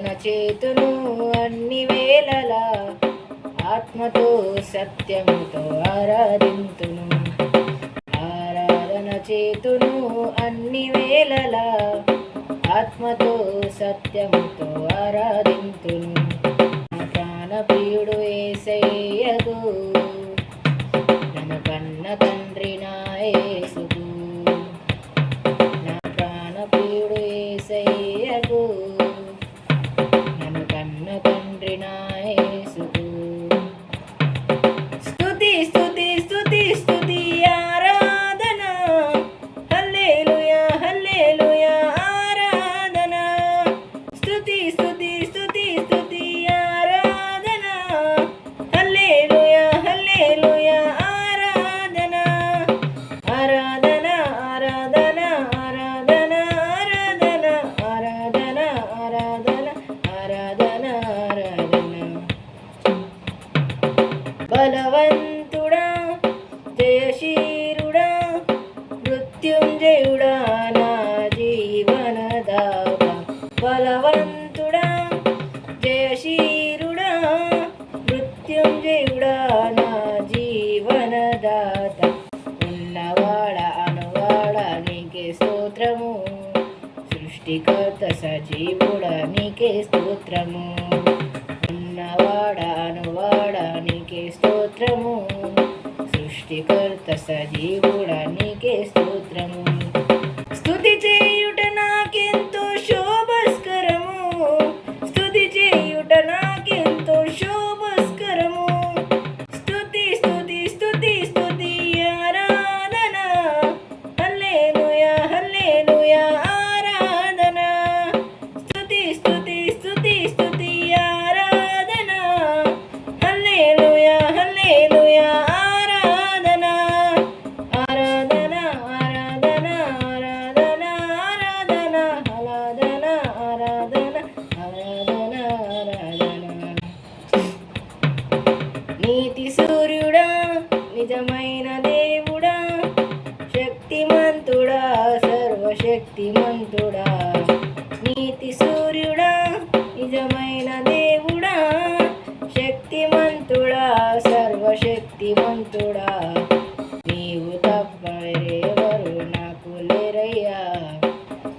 తన చేతును అన్ని వేళలా ఆత్మతో సత్యముతో ఆరాధింతును. ఆరాధన చేతును అన్ని వేళలా ఆత్మతో సత్యముతో ఆరాధింతును. నా ప్రాణప్రియుడు ఏసయ్యకు నన్ను కన్న తండ్రి నా యేసుకు నా ప్రాణప్రియుడు ఏసయ్యకు nine. బలవంతుడా నా జీవనదాత? బలవంతుడా? జయశీరుడా? మృత్యుంజయుడా నా జీవనదాత? ఉన్నవాడ అనువాడ నీకే స్తోత్రము. సృష్టికర్త సజీవుడ నీకే స్తోత్రము. ఉన్నవాడ అనువాడ నీకే స్తోత్రము. సృష్టికర్త సజీవుడ నీకే స్తోత్రము. స్థుతి చేయుట నాకెంతో శోభ నిజమైన దేవుడా శక్తిమంతుడా సర్వశక్తిమంతుడా. నీతి సూర్యుడా నిజమైన దేవుడా శక్తిమంతుడా సర్వశక్తిమంతుడా. నీవు తప్ప వేరెవరు నాకు లేరయ్యా.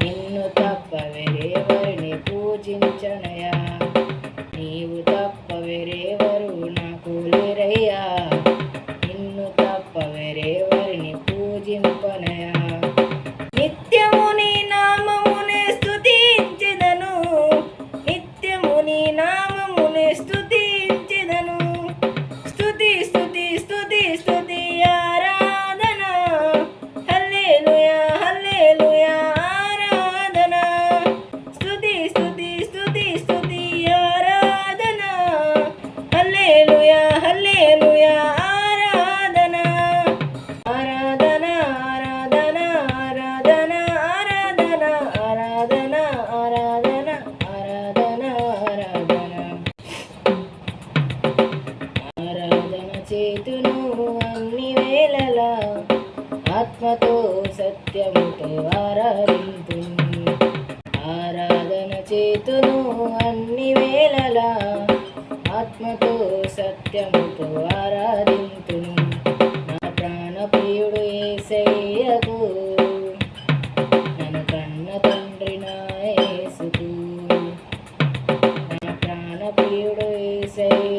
నిన్ను తప్ప వేరెవరిని పూజించనయా నీవు తప్ప వేరెవరు నాకు లేరయ్యా. చేతును అన్ని వేళలా ఆత్మతో సత్యముతో ఆరాధింతు ఆరాధన చేతును అన్ని వేళలా ఆత్మతో సత్యముతో ఆరాధింతును నా ప్రాణప్రియుడు ఏసయ్యకు నన్ను కన్న తండ్రి నా యేసుకు నా ప్రాణప్రియుడు ఏసయ్య